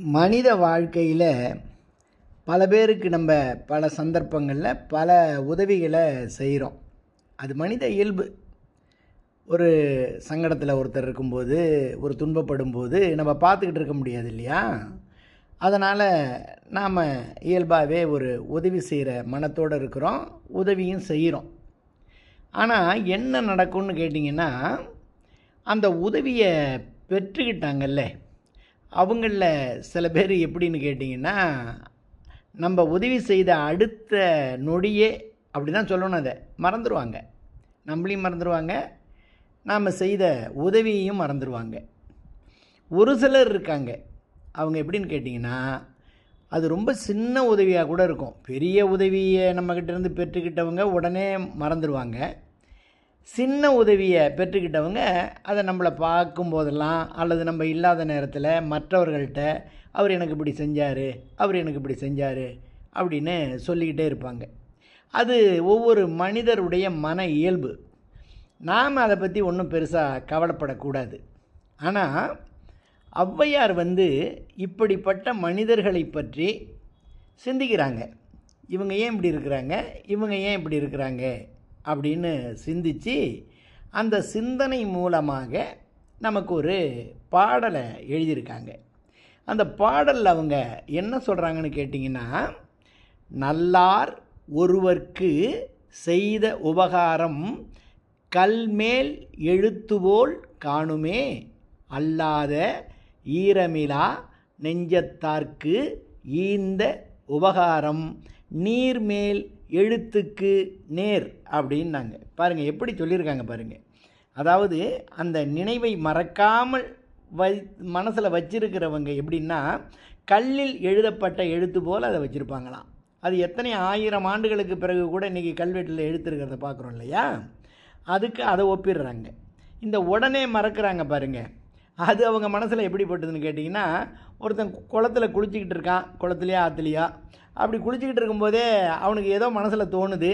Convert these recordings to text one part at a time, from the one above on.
மனித வாழ்க்கையில் பல பேருக்கு நம்ம பல சந்தர்ப்பங்களில் பல உதவிகளை செய்கிறோம் அது மனித இயல்பு. ஒரு சங்கடத்தில் ஒருத்தர் இருக்கும்போது ஒரு துன்பப்படும் போது நம்ம பார்த்துக்கிட்டு இருக்க முடியாது இல்லையா? அதனால் நாம் இயல்பாகவே ஒரு உதவி செய்கிற மனத்தோடு இருக்கிறோம் உதவியும் செய்கிறோம் ஆனால் என்ன நடக்கும்னு கேட்டிங்கன்னா அந்த உதவியை பெற்றுக்கிட்டாங்கல்ல? அவங்களில் சில பேர் எப்படின்னு கேட்டிங்கன்னா நம்ம உதவி செய்த அடுத்த நொடியே அப்படி தான் சொல்லணும் அதை. மறந்துடுவாங்க நம்மளையும் மறந்துடுவாங்க நாம் செய்த உதவியையும் மறந்துடுவாங்க ஒரு சிலர் இருக்காங்க. அவங்க எப்படின்னு கேட்டிங்கன்னா அது ரொம்ப சின்ன உதவியாக கூட இருக்கும். பெரிய உதவியை நம்மக்கிட்டேருந்து பெற்றுக்கிட்டவங்க உடனே மறந்துடுவாங்க சின்ன உதவியை பெற்றுக்கிட்டவங்க அதை நம்மளை பார்க்கும் போதெல்லாம் அல்லது நம்ம இல்லாத நேரத்தில் மற்றவர்கள்ட்ட அவர் எனக்கு இப்படி செஞ்சார் அவர் எனக்கு இப்படி செஞ்சார் அப்படின்னு சொல்லிக்கிட்டே இருப்பாங்க. அது ஒவ்வொரு மனிதருடைய மன இயல்பு. நாம் அதை பற்றி ஒன்றும் பெருசாக கவலைப்படக்கூடாது. ஆனால் ஔவையார் வந்து இப்படிப்பட்ட மனிதர்களை பற்றி சிந்திக்கிறாங்க. இவங்க ஏன் இப்படி இருக்கிறாங்க? இவங்க ஏன் இப்படி இருக்கிறாங்க? அப்படின்னு சிந்தித்து அந்த சிந்தனை மூலமாக நமக்கு ஒரு பாடலை எழுதியிருக்காங்க. அந்த பாடலில் அவங்க என்ன சொல்கிறாங்கன்னு கேட்டிங்கன்னா நல்லார் ஒருவர்க்கு செய்த உபகாரம் கல்மேல் எழுத்துவோல் காணுமே அல்லாத ஈரமிலா நெஞ்சத்தார்க்கு ஈந்த உபகாரம் நீர்மேல் எழுத்துக்கு நேர் அப்படின்னாங்க. பாருங்கள் எப்படி சொல்லியிருக்காங்க பாருங்கள் அதாவது அந்த நினைவை மறக்காமல் வை மனசில் வச்சிருக்கிறவங்க எப்படின்னா கல்லில் எழுதப்பட்ட எழுத்து போல் அதை வச்சுருப்பாங்களாம். அது எத்தனை ஆயிரம் ஆண்டுகளுக்கு பிறகு கூட இன்றைக்கி கல்வெட்டில் எழுத்துருக்கிறத பார்க்குறோம் இல்லையா? அதுக்கு அதை ஒப்பிடுறாங்க. இந்த உடனே மறக்கிறாங்க பாருங்கள் அது அவங்க மனசில் எப்படிப்பட்டதுன்னு கேட்டிங்கன்னா ஒருத்தன் குளத்தில் குளிச்சிக்கிட்டு இருக்கான் குளத்துலையா ஆற்றுலையா அப்படி குளிச்சிக்கிட்டு இருக்கும்போதே அவனுக்கு ஏதோ மனசில் தோணுது.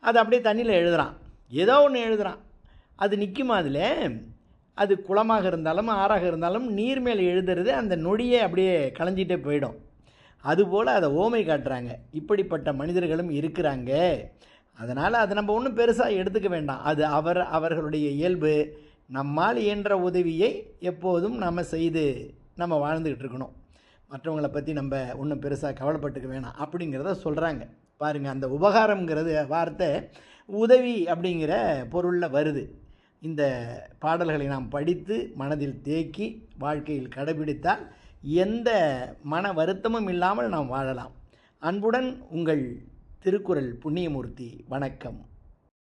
அது அப்படியே தண்ணியில் எழுதுகிறான் ஏதோ ஒன்று எழுதுகிறான் அது நிற்குமா அதில்? அது குளமாக இருந்தாலும் ஆறாக இருந்தாலும் நீர் மேல் எழுதுறது அந்த நொடியே அப்படியே களைஞ்சிட்டே போயிடும். அதுபோல் அதை ஓமை காட்டுறாங்க. இப்படிப்பட்ட மனிதர்களும் இருக்கிறாங்க. அதனால் அதை நம்ம ஒன்றும் பெருசாக எடுத்துக்க வேண்டாம். அது அவர் அவர்களுடைய இயல்பு. நம்மால் இயன்ற உதவியை எப்போதும் நம்ம செய்து நம்ம வாழ்ந்துக்கிட்டு இருக்கணும். மற்றவங்களை பற்றி நம்ம ஒன்றும் பெருசாக கவலைப்பட்டுக்க வேணாம். அப்படிங்கிறத சொல்கிறாங்க பாருங்கள் அந்த உபகாரங்கிறது வார்த்தை உதவி அப்படிங்கிற பொருளில் வருது. இந்த பாடல்களை நாம் படித்து மனதில் தேக்கி வாழ்க்கையில் கடைபிடித்தால் எந்த மன வருத்தமும் இல்லாமல் நாம் வாழலாம். அன்புடன் உங்கள் திருக்குறள் புண்ணியமூர்த்தி வணக்கம்.